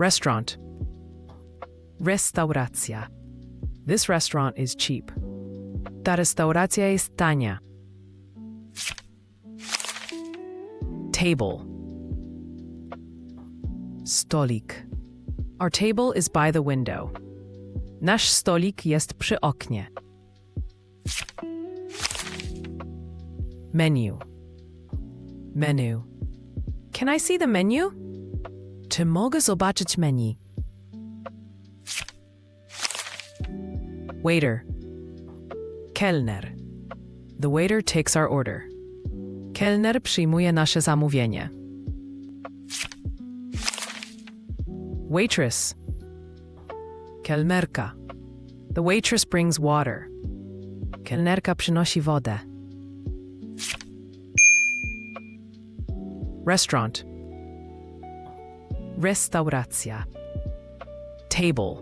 Restaurant. Restauracja. This restaurant is cheap. Ta restauracja jest tania. Table. Stolik. Our table is by the window. Nasz stolik jest przy oknie. Menu. Menu. Can I see the menu? Czy mogę zobaczyć menu? Waiter. Kellner. The waiter takes our order. Kellner przyjmuje nasze zamówienie. Waitress. Kelnerka. The waitress brings water. Kelnerka przynosi wodę. Restaurant. Restauracja. Table.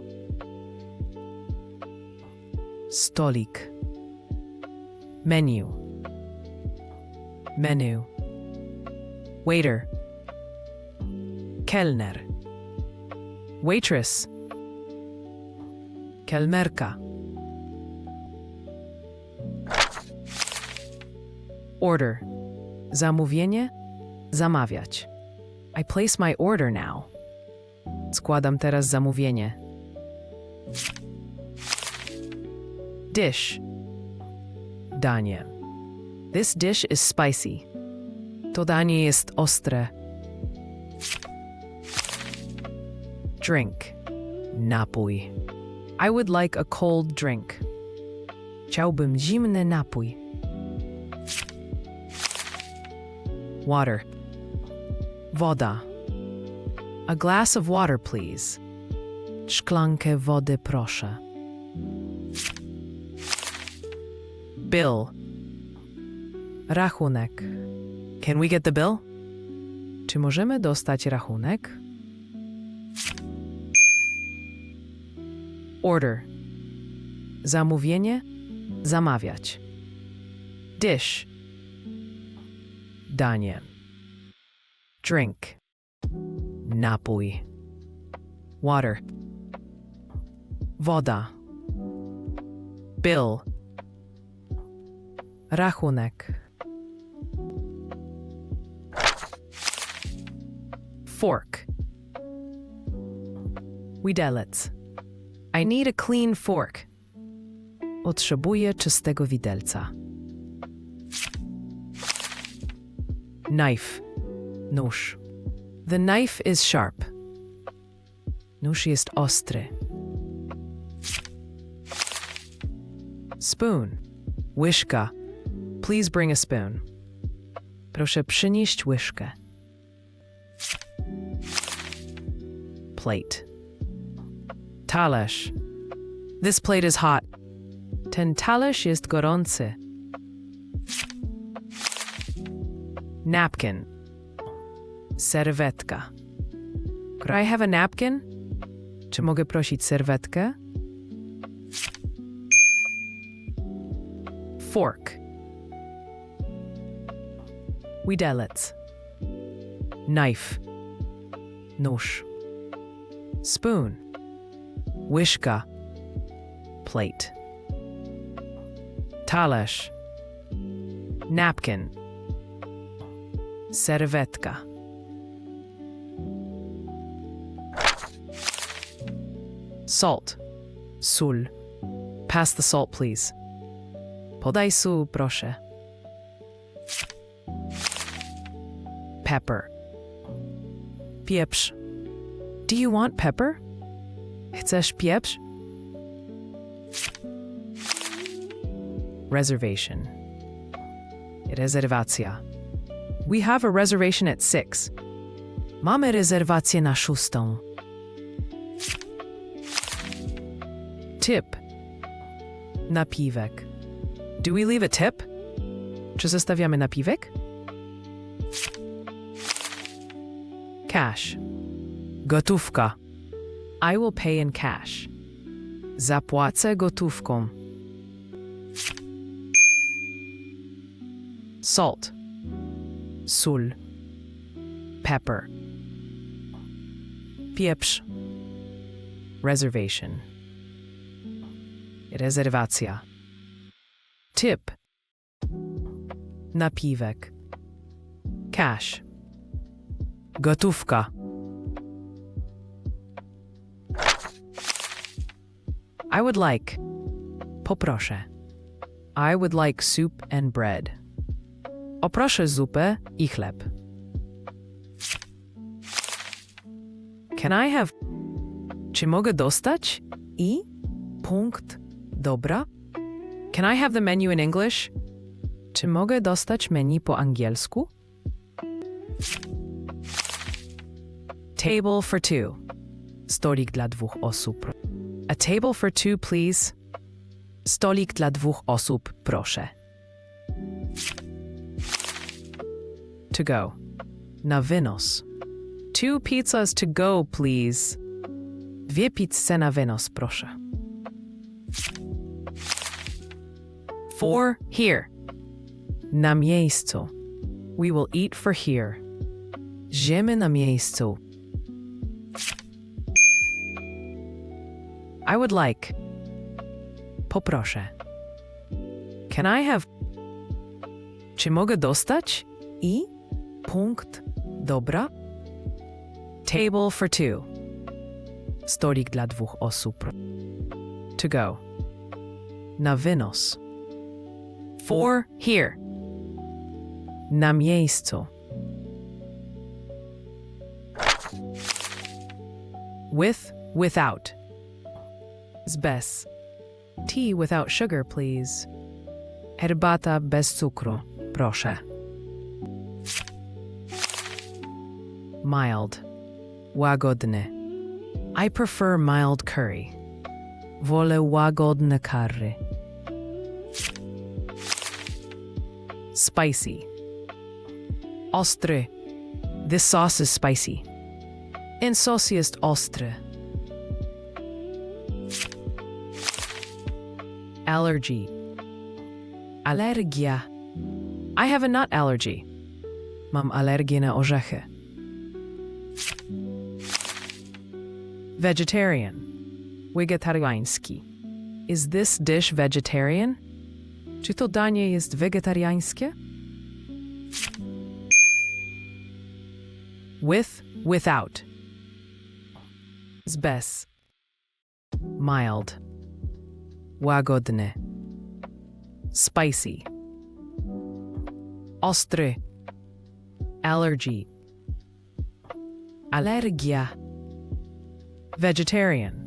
Stolik. Menu. Menu. Waiter. Kellner. Waitress. Kelnerka. Order. Zamówienie. Zamawiać. I place my order now. Składam teraz zamówienie. Dish. Danie. This dish is spicy. To danie jest ostre. Drink. Napój. I would like a cold drink. Chciałbym zimny napój. Water. Woda. A glass of water, please. Szklankę wody, proszę. Bill. Rachunek. Can we get the bill? Czy możemy dostać rachunek? Order. Zamówienie. Zamawiać. Dish. Danie. Drink. Napój. Water. Woda. Bill. Rachunek. Fork. Widelec. I need a clean fork. Potrzebuję czystego widelca. Knife. Nóż. The knife is sharp. Nóż jest ostry. Spoon. Łyżka. Please bring a spoon. Proszę przynieść łyżkę. Plate. Talerz. This plate is hot. Ten talerz jest gorący. Napkin. Serwetka. Could I have a napkin? Czy mogę prosić serwetkę? Fork. Widelec. Knife. Nóż. Spoon. Łyżka. Plate. Talerz. Napkin. Serwetka. Salt. Sól. Pass the salt, please. Podaj sól, proszę. Pepper. Pieprz. Do you want pepper? Chcesz pieprz? Reservation. Rezerwacja. We have a reservation at 6. Mamy rezerwację na szóstą. Napiwek. Do we leave a tip? Czy zostawiamy napiwek? Cash. Gotówka. I will pay in cash. Zapłacę gotówką. Salt. Sól. Pepper. Pieprz. Reservation. Rezerwacja. Tip. Napiwek. Cash. Gotówka. I would like. Poproszę. I would like soup and bread. Oproszę zupę i chleb. Can I have... Czy mogę dostać? I? Punkt. Dobra. Can I have the menu in English? Czy mogę dostać menu po angielsku? Table for two. Stolik dla dwóch osób. A table for two, please. Stolik dla dwóch osób, proszę. To go. Na wynos. Two pizzas to go, please. Dwie pizze na wynos, proszę. For here. Na miejscu. We will eat for here. Zjemy na miejscu. I would like. Poproszę. Can I have. Czy mogę dostać? I? Punkt. Dobra. Table for two. Stolik dla dwóch osób. To go. Na wynos. For here. Na miejscu. With, without. Z bez. Tea without sugar, please. Herbata bez cukru, proszę. Mild. Łagodny. I prefer mild curry. Wolę łagodne curry. Spicy. Ostry. This sauce is spicy. Jest ostry. Allergy. Alergia. I have a nut allergy. Mam alergię na orzechy. Vegetarian. Wegetariański. Is this dish vegetarian? Czy to danie jest wegetariańskie? With, without. Z bez. Mild. Łagodny. Spicy. Ostry. Allergy. Alergia. Vegetarian.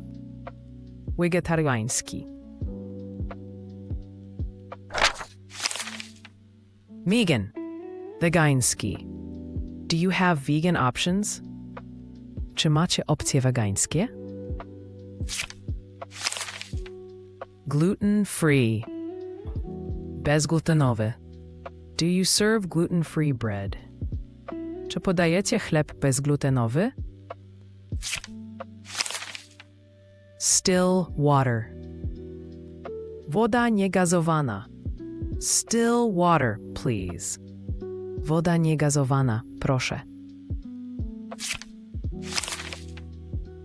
Wegetariański. Vegan. Wegański. Do you have vegan options? Czy macie opcje wegańskie? Gluten-free. Bezglutenowy. Do you serve gluten-free bread? Czy podajecie chleb bezglutenowy? Still water. Woda niegazowana. Still water, please. Woda niegazowana, proszę.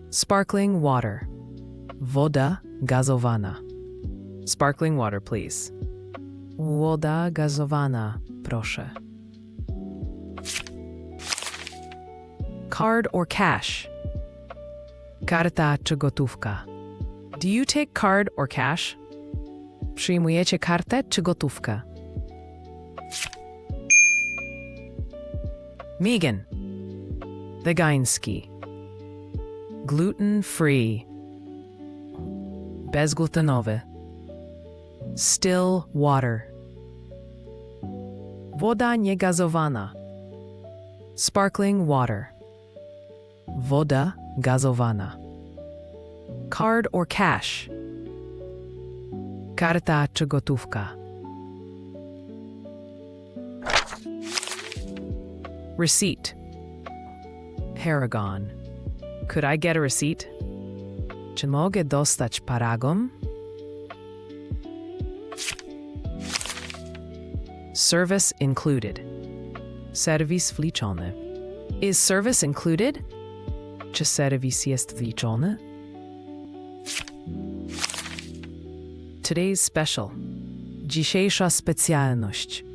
Sparkling water. Woda gazowana. Sparkling water, please. Woda gazowana, proszę. Card or cash? Karta czy gotówka? Do you take card or cash? Przyjmujecie kartę czy gotówkę? Megan. the Wegański. Gluten-free. Bezglutenowy. Still water. Woda niegazowana. Sparkling water. Woda gazowana. Card or cash. Karta czy gotówka. Receipt. Paragon. Could I get a receipt? Czy mogę dostać paragon? Service included. Serwis wliczony. Is service included? Czy serwis jest wliczony? Today's special. Dzisiejsza specjalność.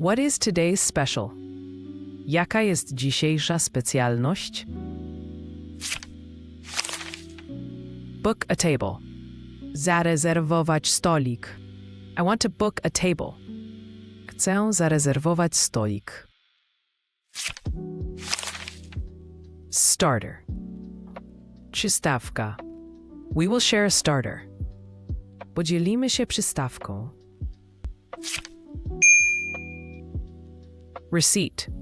What is today's special? Jaka jest dzisiejsza specjalność? Book a table. Zarezerwować stolik. I want to book a table. Chcę zarezerwować stolik. Starter. Przystawka. We will share a starter. Podzielimy się przystawką. Receipt.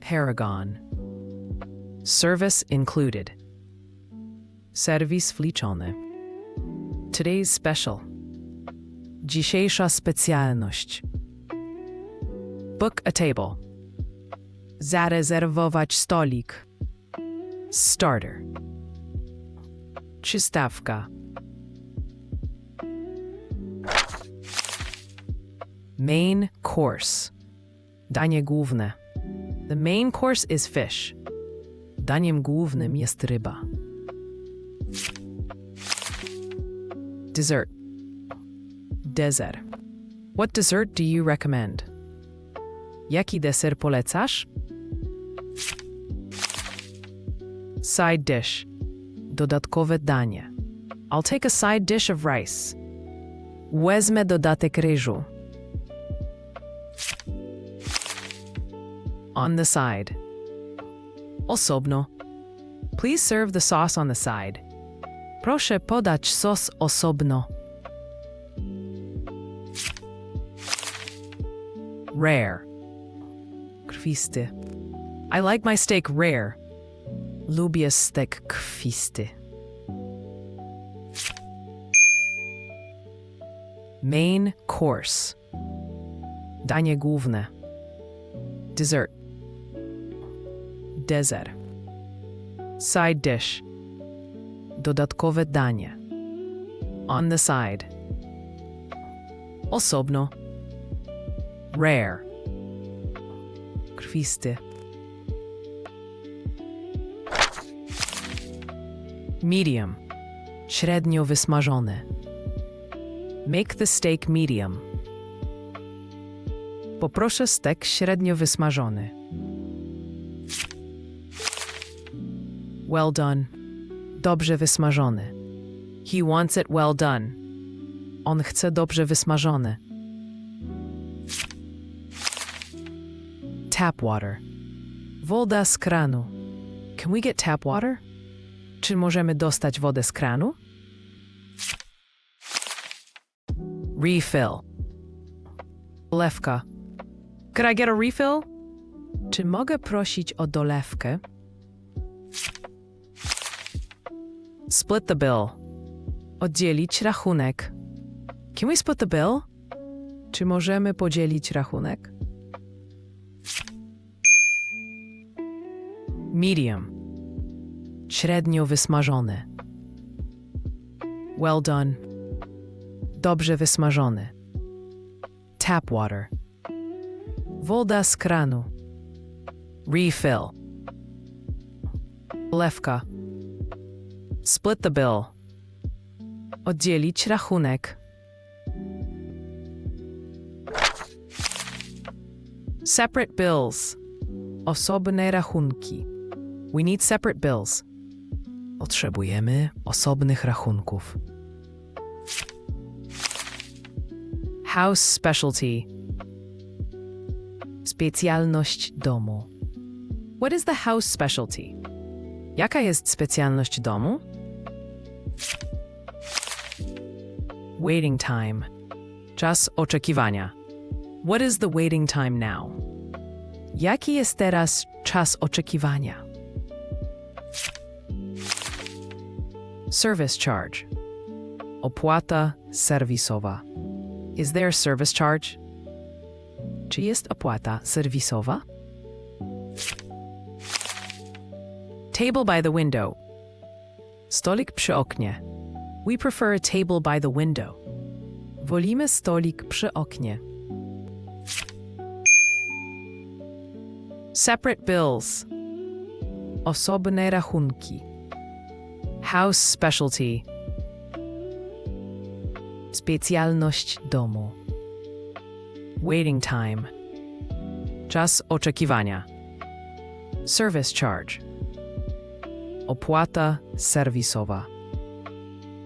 Paragon. Service included. Serwis wliczony. Today's special. Dzisiejsza specjalność. Book a table. Zarezerwować stolik. Starter. Przystawka. Main course. Danie główne. The main course is fish. Daniem głównym jest ryba. Dessert. Dessert. What dessert do you recommend? Jaki deser polecasz? Side dish. Dodatkowe danie. I'll take a side dish of rice. Wezmę dodatek ryżu. On the side. Osobno. Please serve the sauce on the side. Proszę podać sos osobno. Rare. Krwisty. I like my steak rare. Lubię stek krwisty. Main course. Danie główne. Dessert. Dessert. Side dish. Dodatkowe danie. On the side. Osobno. Rare. Krwisty. Medium. Średnio wysmażony. Make the steak medium. Poproszę stek średnio wysmażony. Well done. Dobrze wysmażony. He wants it well done. On chce dobrze wysmażone. Tap water. Woda z kranu. Can we get tap water? Czy możemy dostać wodę z kranu? Refill. Lewka. Could I get a refill? Czy mogę prosić o dolewkę? Split the bill. Oddzielić rachunek. Can we split the bill? Czy możemy podzielić rachunek? Medium. Średnio wysmażony. Well done. Dobrze wysmażony. Tap water. Woda z kranu. Refill. Lewka. Split the bill. Oddzielić rachunek. Separate bills. Osobne rachunki. We need separate bills. Potrzebujemy osobnych rachunków. House specialty. Specjalność domu. What is the house specialty? Jaka jest specjalność domu? Waiting time. Czas oczekiwania. What is the waiting time now? Jaki jest teraz czas oczekiwania? Service charge. Opłata serwisowa. Is there service charge? Czy jest opłata serwisowa? Table by the window. Stolik przy oknie. We prefer a table by the window. Wolimy stolik przy oknie. Separate bills. Osobne rachunki. House specialty. Specjalność domu. Waiting time. Czas oczekiwania. Service charge. Opłata serwisowa.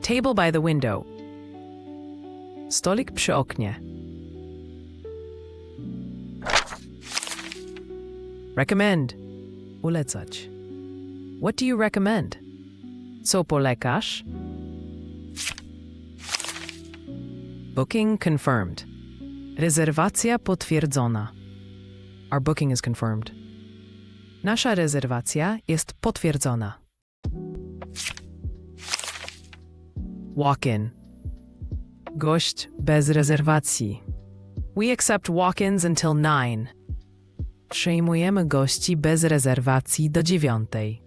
Table by the window. Stolik przy oknie. Recommend. Ulecać. What do you recommend? Co polecasz? Booking confirmed. Rezerwacja potwierdzona. Our booking is confirmed. Nasza rezerwacja jest potwierdzona. Walk-in. Gość bez rezerwacji. We accept walk-ins until 9. Przyjmujemy gości bez rezerwacji do dziewiątej.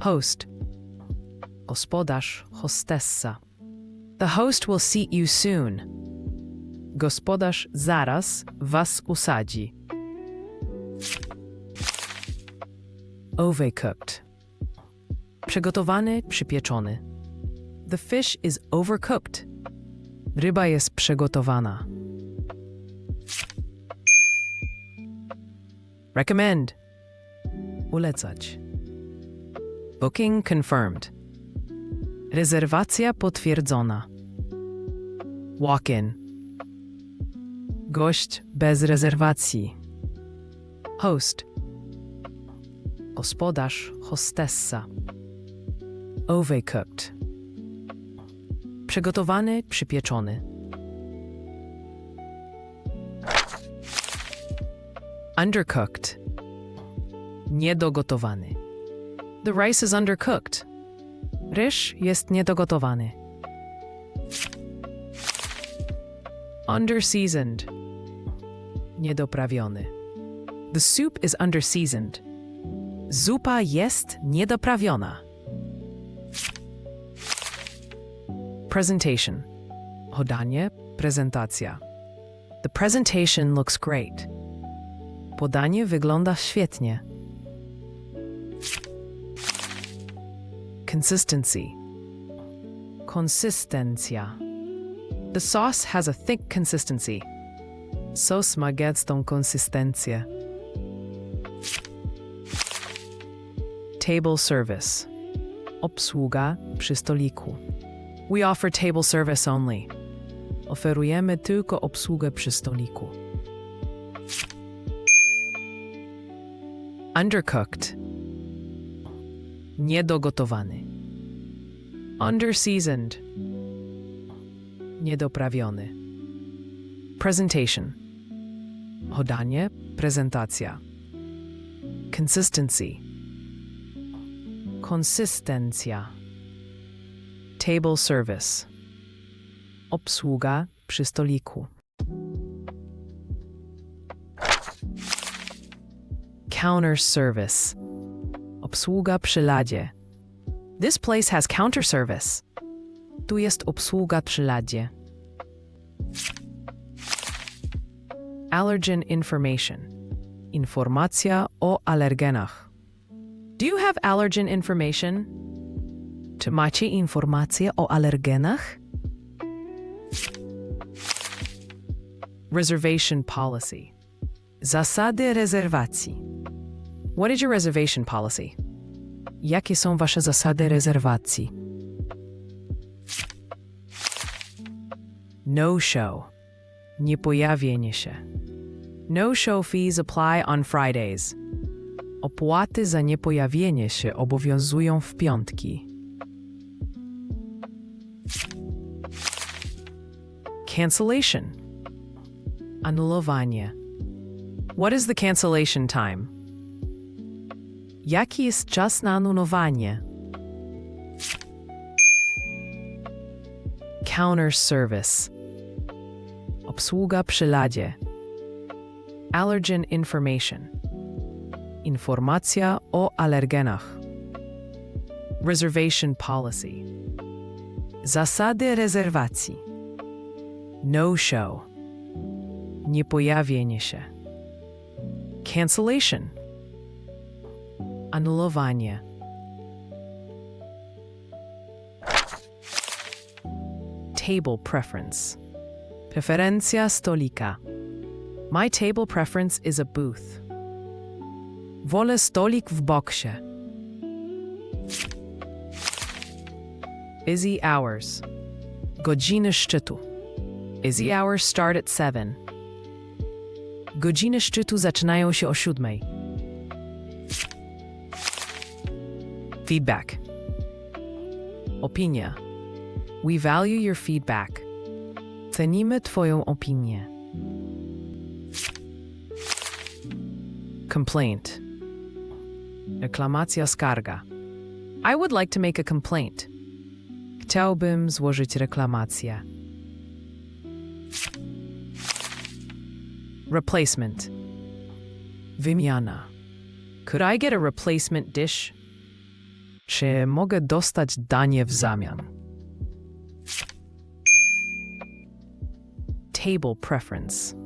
Host. Gospodarz, hostessa. The host will seat you soon. Gospodarz zaraz was usadzi. Overcooked. Przygotowany, przypieczony. The fish is overcooked. Ryba jest przygotowana. Recommend. Ulecać. Booking confirmed. Rezerwacja potwierdzona. Walk-in. Gość bez rezerwacji. Host. Gospodarz, hostessa. Overcooked. Przygotowany, przypieczony. Undercooked. Niedogotowany. The rice is undercooked. Ryż jest niedogotowany. Underseasoned. Niedoprawiony. The soup is underseasoned. Zupa jest niedoprawiona. Presentation. Podanie, prezentacja. The presentation looks great. Podanie wygląda świetnie. Consistency. Konsystencja. The sauce has a thick consistency. Sos ma gęstą konsystencję. Table service. Obsługa przy stoliku. We offer table service only. Oferujemy tylko obsługę przy stoliku. Undercooked. Niedogotowany. Underseasoned. Niedoprawiony. Presentation. Podanie, prezentacja. Consistency. Konsystencja. Table service. Obsługa przy stoliku. Counter service. Obsługa przy ladzie. This place has counter service. Tu jest obsługa przy ladzie. Allergen information. Informacja o alergenach. Do you have allergen information? Czy macie informacje o alergenach? Reservation policy. Zasady rezerwacji. What is your reservation policy? Jakie są wasze zasady rezerwacji? No show. Niepojawienie się. No show fees apply on Fridays. Opłaty za niepojawienie się obowiązują w piątki. Cancellation. Anulowanie. What is the cancellation time? Jaki jest czas na anulowanie? Counter service. Obsługa przy ladzie. Allergen information. Informacja o alergenach. Reservation policy. Zasady rezerwacji. No show. Niepojawienie się. Cancellation. Anulowanie. Table preference. Preferencja stolika. My table preference is a booth. Wolę stolik w boksie. Busy hours. Godziny szczytu. Busy hours start at 7. Godziny szczytu zaczynają się o siódmej. Feedback. Opinia. We value your feedback. Cenimy Twoją opinię. Complaint. Reklamacja skarga. I would like to make a complaint. Chciałbym złożyć reklamację. Replacement. Wymiana. Could I get a replacement dish? Czy mogę dostać danie w zamian? Table preference.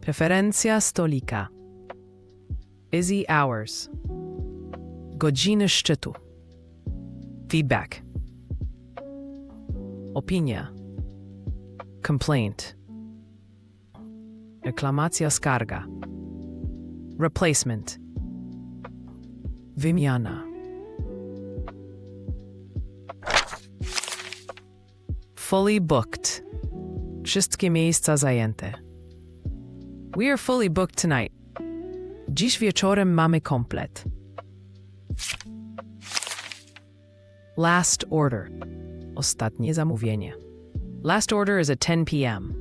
Preferencja stolika. Busy hours. Godziny szczytu. Feedback. Opinia. Complaint. Reklamacja skarga. Replacement. Wymiana. Fully booked. Wszystkie miejsca zajęte. We are fully booked tonight. Dziś wieczorem mamy komplet. Last order. Ostatnie zamówienie. Last order is at 10 p.m.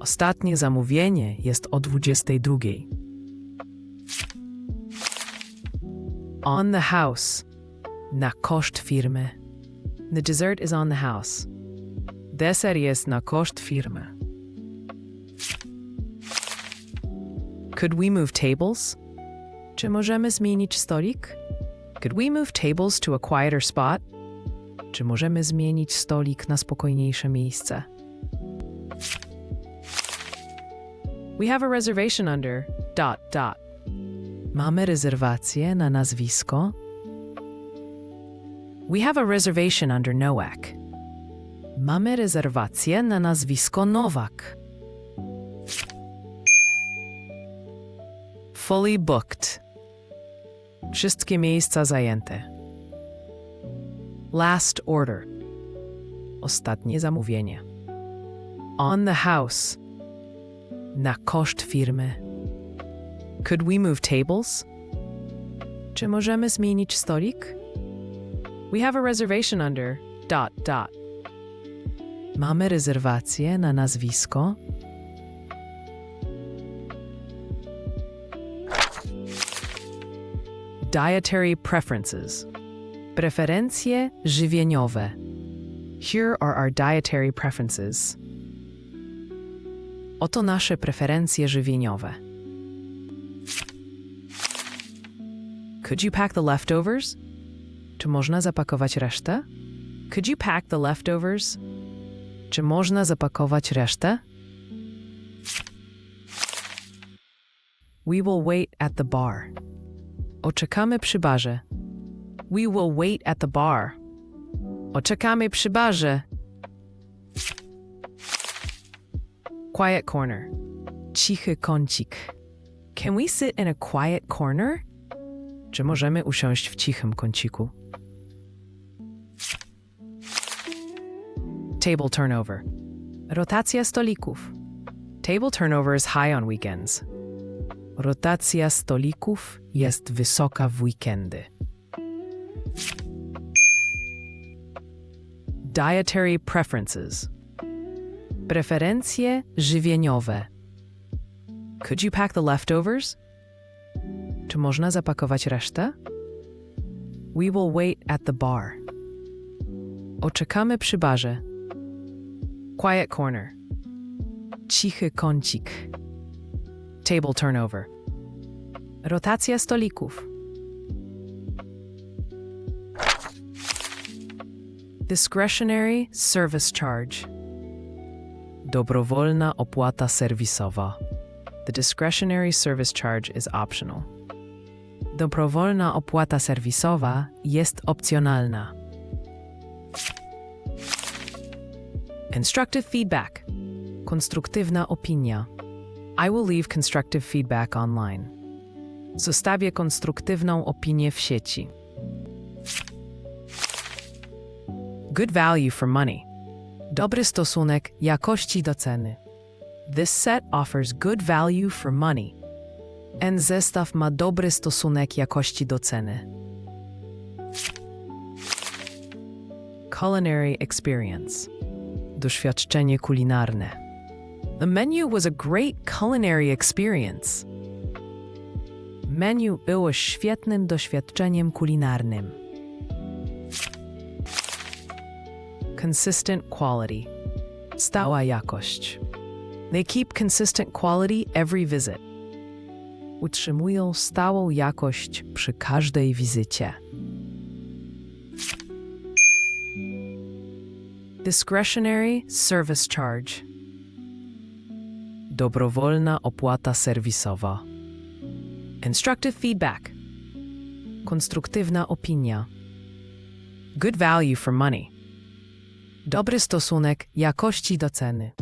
Ostatnie zamówienie jest o 22. On the house. Na koszt firmy. The dessert is on the house. Deser jest na koszt firmy. Could we move tables? Czy możemy zmienić stolik? Could we move tables to a quieter spot? Czy możemy zmienić stolik na spokojniejsze miejsce? We have a reservation under dot dot. Mamy rezerwację na nazwisko. We have a reservation under Nowak. Mamy rezerwację na nazwisko Nowak. Fully booked. Wszystkie miejsca zajęte. Last order. Ostatnie zamówienie. On the house. Na koszt firmy. Could we move tables? Czy możemy zmienić stolik? We have a reservation under dot dot. Mamy rezerwację na nazwisko. Dietary preferences. Preferencje żywieniowe. Here are our dietary preferences. Oto nasze preferencje żywieniowe. Could you pack the leftovers? Czy można zapakować resztę? Could you pack the leftovers? Czy można zapakować resztę? We will wait at the bar. Oczekamy przy barze. We will wait at the bar. Oczekamy przy barze. Quiet corner. Cichy kącik. Can we sit in a quiet corner? Czy możemy usiąść w cichym kąciku? Table turnover. Rotacja stolików. Table turnover is high on weekends. Rotacja stolików jest wysoka w weekendy. Dietary preferences. Preferencje żywieniowe. Could you pack the leftovers? Czy można zapakować resztę? We will wait at the bar. Oczekamy przy barze. Quiet corner. Cichy kącik. Table turnover. Rotacja stolików. Discretionary service charge. Dobrowolna opłata serwisowa. The discretionary service charge is optional. Dobrowolna opłata serwisowa jest opcjonalna. Constructive feedback. Konstruktywna opinia. I will leave constructive feedback online. Zostawię konstruktywną opinię w sieci. Good value for money. Dobry stosunek jakości do ceny. This set offers good value for money. Ten zestaw ma dobry stosunek jakości do ceny. Culinary experience. Doświadczenie kulinarne. The menu was a great culinary experience. Menu było świetnym doświadczeniem kulinarnym. Consistent quality. Stała jakość. They keep consistent quality every visit. Utrzymują stałą jakość przy każdej wizycie. Discretionary service charge. Dobrowolna opłata serwisowa. Constructive feedback. Konstruktywna opinia. Good value for money. Dobry stosunek jakości do ceny.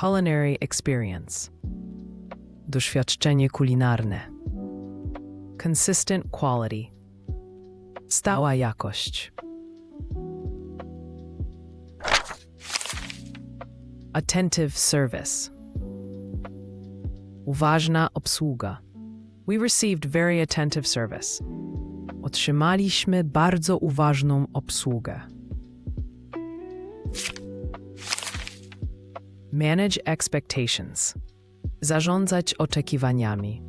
Culinary experience. Doświadczenie kulinarne. Consistent quality. Stała jakość. Attentive service. Uważna obsługa. We received very attentive service. Otrzymaliśmy bardzo uważną obsługę. Manage expectations. Zarządzać oczekiwaniami.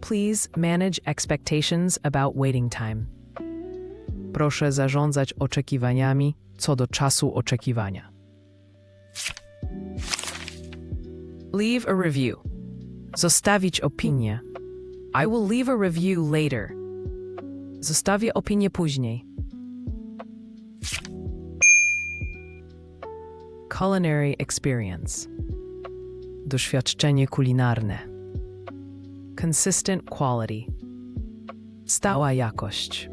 Please manage expectations about waiting time. Proszę zarządzać oczekiwaniami co do czasu oczekiwania. Leave a review. Zostawić opinię. I will leave a review later. Zostawię opinię później. Culinary experience. Doświadczenie kulinarne. Consistent quality. Stała jakość.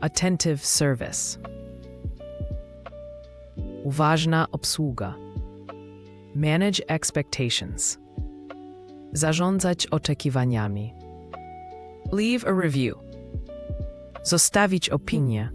Attentive service. Uważna obsługa. Manage expectations. Zarządzać oczekiwaniami. Leave a review. Zostawić opinię.